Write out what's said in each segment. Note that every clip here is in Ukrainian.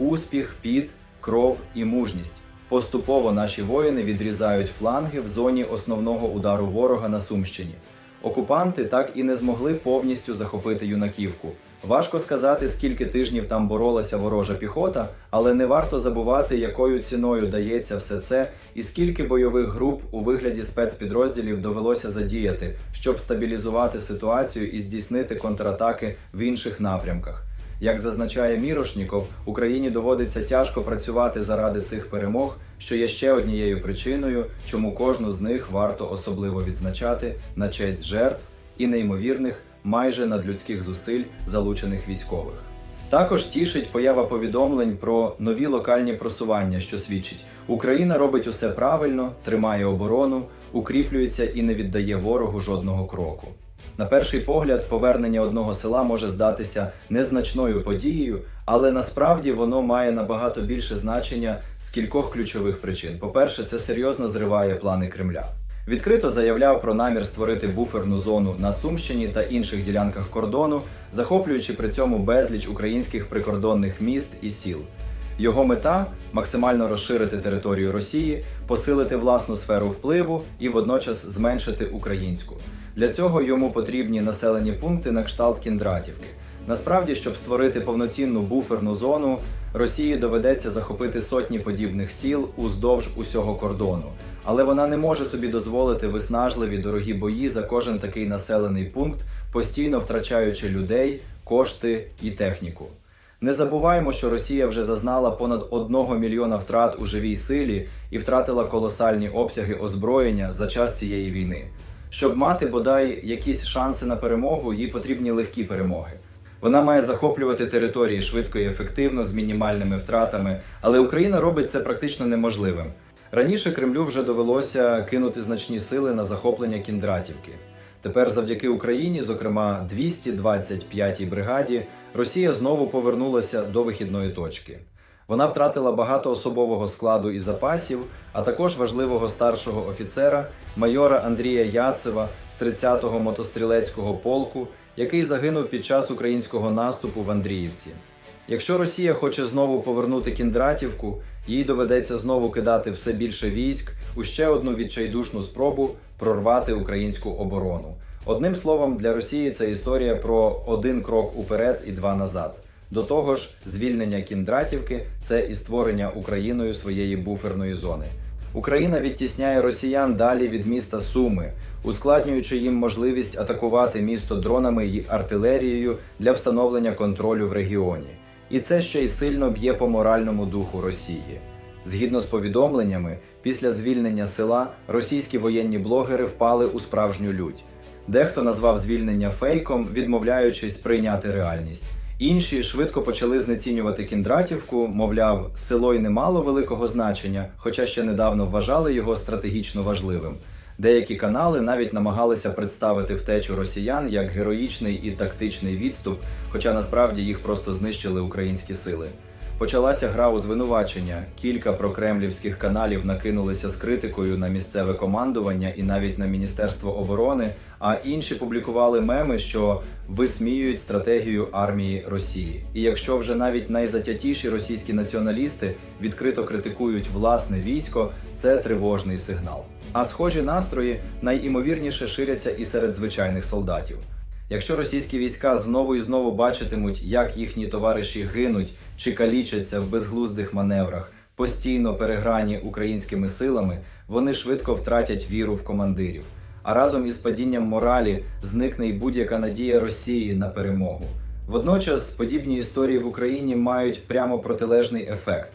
успіх, під, кров і мужність. Поступово наші воїни відрізають фланги в зоні основного удару ворога на Сумщині. Окупанти так і не змогли повністю захопити юнаківку. Важко сказати, скільки тижнів там боролася ворожа піхота, але не варто забувати, якою ціною дається все це, і скільки бойових груп у вигляді спецпідрозділів довелося задіяти, щоб стабілізувати ситуацію і здійснити контратаки в інших напрямках. Як зазначає Мірошніков, Україні доводиться тяжко працювати заради цих перемог, що є ще однією причиною, чому кожну з них варто особливо відзначати на честь жертв і неймовірних, майже надлюдських зусиль залучених військових. Також тішить поява повідомлень про нові локальні просування, що свідчить, Україна робить усе правильно, тримає оборону, укріплюється і не віддає ворогу жодного кроку. На перший погляд, повернення одного села може здатися незначною подією, але насправді воно має набагато більше значення з кількох ключових причин. По-перше, це серйозно зриває плани Кремля. Відкрито заявляв про намір створити буферну зону на Сумщині та інших ділянках кордону, захоплюючи при цьому безліч українських прикордонних міст і сіл. Його мета максимально розширити територію Росії, посилити власну сферу впливу і водночас зменшити українську. Для цього йому потрібні населені пункти на кшталт Кіндратівки. Насправді, щоб створити повноцінну буферну зону, Росії доведеться захопити сотні подібних сіл уздовж усього кордону, але вона не може собі дозволити виснажливі дорогі бої за кожен такий населений пункт, постійно втрачаючи людей, кошти і техніку. Не забуваємо, що Росія вже зазнала понад 1 мільйона втрат у живій силі і втратила колосальні обсяги озброєння за час цієї війни. Щоб мати бодай якісь шанси на перемогу, їй потрібні легкі перемоги. Вона має захоплювати території швидко і ефективно з мінімальними втратами, але Україна робить це практично неможливим. Раніше Кремлю вже довелося кинути значні сили на захоплення Кіндратівки. Тепер, завдяки Україні, зокрема 225-й бригаді, Росія знову повернулася до вихідної точки. Вона втратила багато особового складу і запасів, а також важливого старшого офіцера, майора Андрія Яцева з 30-го мотострілецького полку, який загинув під час українського наступу в Андріївці. Якщо Росія хоче знову повернути Кіндратівку, їй доведеться знову кидати все більше військ у ще одну відчайдушну спробу прорвати українську оборону. Одним словом, для Росії це історія про один крок уперед і два назад. До того ж, звільнення Кіндратівки це і створення Україною своєї буферної зони. Україна відтісняє росіян далі від міста Суми, ускладнюючи їм можливість атакувати місто дронами і артилерією для встановлення контролю в регіоні. І це ще й сильно б'є по моральному духу Росії. Згідно з повідомленнями, після звільнення села російські воєнні блогери впали у справжню лють. Дехто назвав звільнення фейком, відмовляючись прийняти реальність. Інші швидко почали знецінювати Кіндратівку, мовляв, село й не мало великого значення, хоча ще недавно вважали його стратегічно важливим. Деякі канали навіть намагалися представити втечу росіян як героїчний і тактичний відступ, хоча насправді їх просто знищили українські сили. Почалася гра у звинувачення. Кілька прокремлівських каналів накинулися з критикою на місцеве командування і навіть на Міністерство оборони. А інші публікували меми, що висміюють стратегію армії Росії. І якщо вже навіть найзатятіші російські націоналісти відкрито критикують власне військо, це тривожний сигнал. А схожі настрої найімовірніше ширяться і серед звичайних солдатів. Якщо російські війська знову і знову бачитимуть, як їхні товариші гинуть чи калічаться в безглуздих маневрах, постійно переграні українськими силами, вони швидко втратять віру в командирів. А разом із падінням моралі зникне й будь-яка надія Росії на перемогу. Водночас подібні історії в Україні мають прямо протилежний ефект: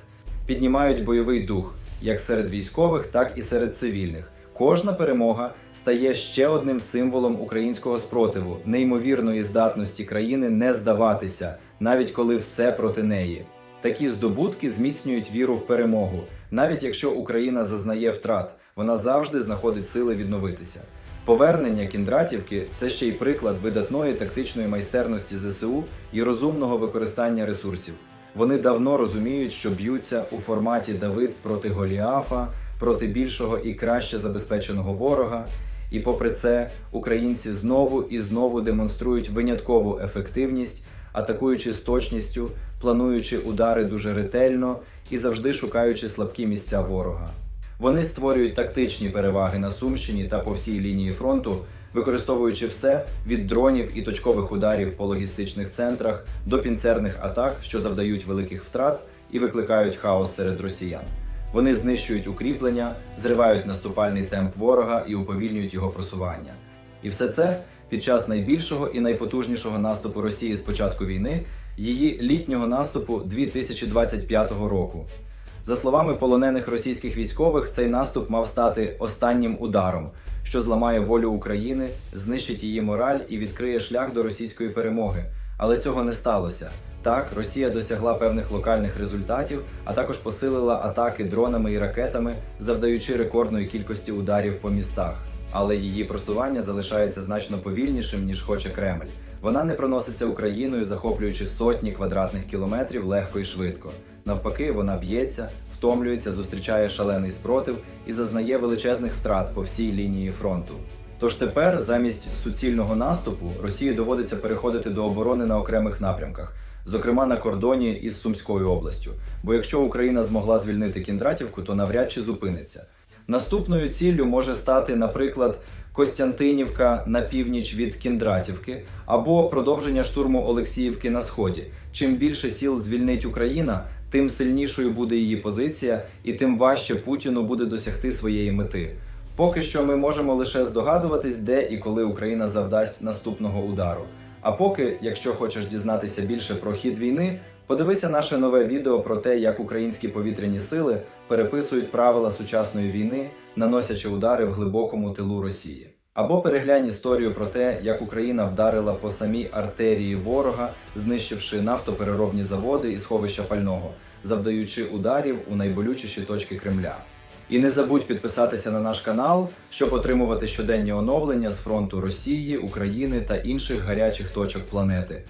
піднімають бойовий дух як серед військових, так і серед цивільних. Кожна перемога стає ще одним символом українського спротиву, неймовірної здатності країни не здаватися, навіть коли все проти неї. Такі здобутки зміцнюють віру в перемогу. Навіть якщо Україна зазнає втрат, вона завжди знаходить сили відновитися. Повернення Кіндратівки це ще й приклад видатної тактичної майстерності ЗСУ і розумного використання ресурсів. Вони давно розуміють, що б'ються у форматі Давид проти Голіафа, проти більшого і краще забезпеченого ворога. І попри це, українці знову і знову демонструють виняткову ефективність, атакуючи з точністю, плануючи удари дуже ретельно і завжди шукаючи слабкі місця ворога. Вони створюють тактичні переваги на Сумщині та по всій лінії фронту, використовуючи все від дронів і точкових ударів по логістичних центрах до пінцерних атак, що завдають великих втрат і викликають хаос серед росіян. Вони знищують укріплення, зривають наступальний темп ворога і уповільнюють його просування. І все це під час найбільшого і найпотужнішого наступу Росії з початку війни, її літнього наступу 2025 року. За словами полонених російських військових, цей наступ мав стати останнім ударом, що зламає волю України, знищить її мораль і відкриє шлях до російської перемоги. Але цього не сталося. Так, Росія досягла певних локальних результатів, а також посилила атаки дронами і ракетами, завдаючи рекордної кількості ударів по містах. Але її просування залишається значно повільнішим ніж хоче Кремль. Вона не проноситься Україною, захоплюючи сотні квадратних кілометрів легко і швидко. Навпаки, вона б'ється, втомлюється, зустрічає шалений спротив і зазнає величезних втрат по всій лінії фронту. Тож тепер, замість суцільного наступу, Росії доводиться переходити до оборони на окремих напрямках, зокрема на кордоні із Сумською областю. Бо якщо Україна змогла звільнити Кіндратівку, то навряд чи зупиниться. Наступною ціллю може стати, наприклад, Костянтинівка на північ від Кіндратівки або продовження штурму Олексіївки на сході. Чим більше сіл звільнить Україна, тим сильнішою буде її позиція, і тим важче Путіну буде досягти своєї мети. Поки що ми можемо лише здогадуватись, де і коли Україна завдасть наступного удару. А поки, якщо хочеш дізнатися більше про хід війни, подивися наше нове відео про те, як українські повітряні сили переписують правила сучасної війни, наносячи удари в глибокому тилу Росії. Або переглянь історію про те, як Україна вдарила по самій артерії ворога, знищивши нафтопереробні заводи і сховища пального, завдаючи ударів у найболючіші точки Кремля. І не забудь підписатися на наш канал, щоб отримувати щоденні оновлення з фронту Росії, України та інших гарячих точок планети.